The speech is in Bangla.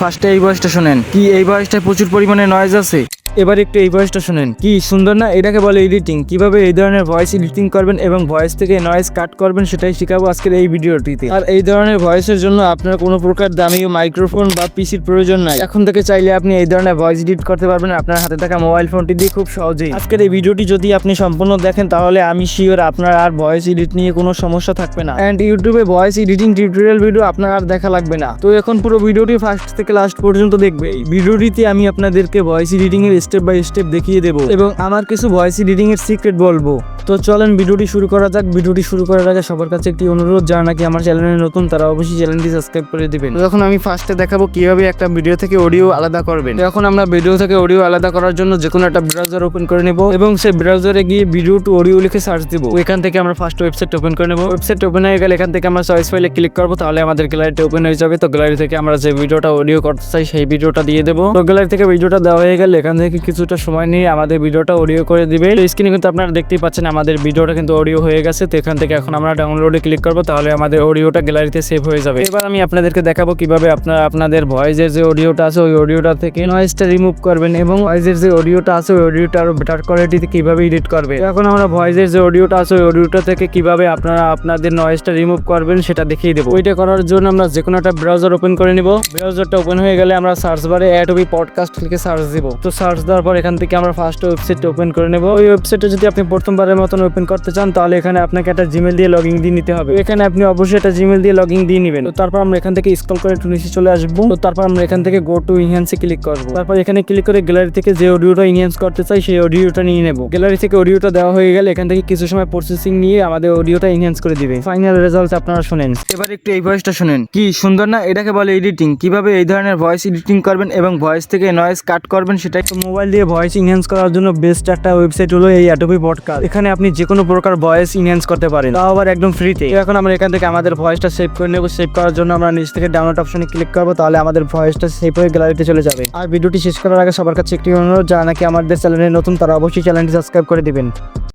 ফার্স্টে এই ভয়েসটা শোনেন। কি এই ভয়েসটায় প্রচুর পরিমাণে নয়েজ আছে? এবার একটু এই ভয়েসটা শোনেন। কি সুন্দর না? এটাকে বলে এডিটিং কীভাবে এই ধরনের ভয়েস এডিটিং করবেন এবং ভয়েস থেকে নয়েজ কাট করবেন সেটাই শেখাবো আজকের এই ভিডিওটিতে। আর এই ধরনের ভয়েসের জন্য আপনার কোনো প্রকার দামি মাইক্রোফোন বা পিসির প্রয়োজন নাই। এখন থেকে চাইলে আপনি এই ধরনের ভয়েস এডিট করতে পারবেন আপনার হাতে থাকা মোবাইল ফোনটি দিয়ে খুব সহজেই। আজকের এই ভিডিওটি যদি আপনি সম্পূর্ণ দেখেন, তাহলে আমি শিওর আপনার আর ভয়েস এডিট নিয়ে কোনো সমস্যা থাকবে না। অ্যান্ড ইউটিউবে ভয়েস এডিটিং টিউটোরিয়াল ভিডিও আপনার আর দেখা লাগবে না। তো এখন পুরো ভিডিওটি ফার্স্ট থেকে লাস্ট পর্যন্ত দেখবে। এই ভিডিওটিতে আমি আপনাদেরকে ভয়েস এডিটিং এর স্টেপ বাই স্টেপ দেখিয়ে দেবো এবং আমার কিছু ভয়েস এডিটিং এর সিক্রেট বলব। তো চলেন ভিডিওটি শুরু করা যাক। ভিডিওটি শুরু করার আগে সবার কাছে একটি অনুরোধ যারা নাকি আমার চ্যানেলে নতুন তারা অবশ্যই চ্যানেলটি সাবস্ক্রাইব করে দিবেন। যখন আমি ফার্স্টে দেখাবো কীভাবে একটা ভিডিও থেকে অডিও আলাদা করবেন। এখন আমরা ভিডিও থেকে অডিও আলাদা করার জন্য যে কোনো একটা ব্রাউজার ওপেন করে নেব এবং সেই ব্রাউজারে গিয়ে ভিডিও টু অডিও লিখে সার্চ দিব। এখান থেকে আমরা ফার্স্ট ওয়েবসাইট ওপেন করে নেব। ওয়েবসাইট ওপেন হয়ে গেলে এখান থেকে আমরা চয়েস ফাইলে ক্লিক করব তাহলে আমাদের গ্যালারিটি ওপেন হয়ে যাবে। তো গ্যালারি থেকে আমরা যে ভিডিওটা অডিও করতে চাই সেই ভিডিওটা দিয়ে দেবো। তো গ্যালারি থেকে ভিডিওটা দেওয়া হয়ে গেলে এখান থেকে কিছুটা সময় নিয়ে আমাদের ভিডিওটা অডিও করে দিবে স্ক্রিনে কিন্তু আপনারা দেখতেই পাচ্ছেন আমাদের ভিডিওটা কিন্তু অডিও হয়ে গেছে, তো এখান থেকে এখন আমরা ডাউনলোডে ক্লিক করব, তাহলে আমাদের অডিওটা গ্যালারিতে সেভ হয়ে যাবে। এবার আমি আপনাদেরকে দেখাবো কীভাবে আপনারা আপনাদের ভয়েসের যে অডিওটা আছে, ওই অডিওটা থেকে নয়েজটা রিমুভ করবেন এবং ভয়েসের যে অডিওটা আছে, ওই অডিওটা আরও বেটার কোয়ালিটিতে কীভাবে এডিট করবে এখন আমরা ভয়েসের যে অডিওটা আছে, ওই অডিওটা থেকে কীভাবে আপনারা আপনাদের নয়েজটা রিমুভ করবেন, সেটা দেখিয়ে দেবো। ওইটা করার জন্য আমরা যে কোনো একটা ব্রাউজার ওপেন করে নিব। ব্রাউজারটা ওপেন হয়ে গেলে আমরা সার্চ বারে অ্যাডোবি পডকাস্ট লিখে সার্চ দিব। তো সার্চ দেওয়ার পর এখান থেকে আমরা ফার্স্ট ওয়েবসাইটটা ওপেন করে নেব। ওই ওয়েবসাইটে যদি আপনি প্রথমবারের মতন ওপেন করতে চান, তাহলে এখানে আপনাকে একটা জিমেল দিয়ে লগইন দিয়ে নিতে হবে। এখানে আপনি অবশ্যই একটা জিমেল দিয়ে লগইন দিয়ে নেবেন। তো তারপর আমরা এখান থেকে স্কল করে একটু নিচে চলে আসব। তো তারপর আমরা এখান থেকে গো টু ইনহ্যান্সে ক্লিক করব। তারপর এখানে ক্লিক করে গ্যালারি থেকে যে অডিওটা ইনহ্যান্স করতে চাই, সেই অডিওটা নিয়ে নেব। গ্যালারি থেকে অডিওটা দেওয়া হয়ে গেলে এখান থেকে কিছু সময় প্রসেসিং নিয়ে আমাদের অডিওটা ইনহ্যান্স করে দিবে। ফাইনাল রেজাল্ট আপনারা শুনেন। এবার একটু এই ভয়েসটা শুনেন। কি সুন্দর না? এটাকে বলে এডিটিং কীভাবে এই ধরনের ভয়েস এডিটিং করবেন এবং ভয়েস থেকে নয়েজ কাট করবেন সেটা একটু মোবাইল দিয়ে ভয়েস ইনহ্যান্স করার জন্য বেস্ট একটা ওয়েবসাইট হলো এই অ্যাডোবি পডকাস্ট এখানে আপনি যে কোনো প্রকার ভয়েস ইনহ্যান্স করতে পারেন। তাও আবার একদম ফ্রিতে এখন আমরা এখান থেকে আমাদের ভয়েসটা সেভ করে নেব। সেভ করার জন্য আমরা নিচ থেকে ডাউনলোড অপশনে ক্লিক করব, তাহলে আমাদের ভয়েসটা সেভ হয়ে গ্যালারিতে চলে যাবে। আর ভিডিওটি শেষ করার আগে সবার কাছে একটি অনুরোধ, যারা নাকি আমাদের চ্যানেলে নতুন, তারা অবশ্যই চ্যানেলটি সাবস্ক্রাইব করে দিবেন।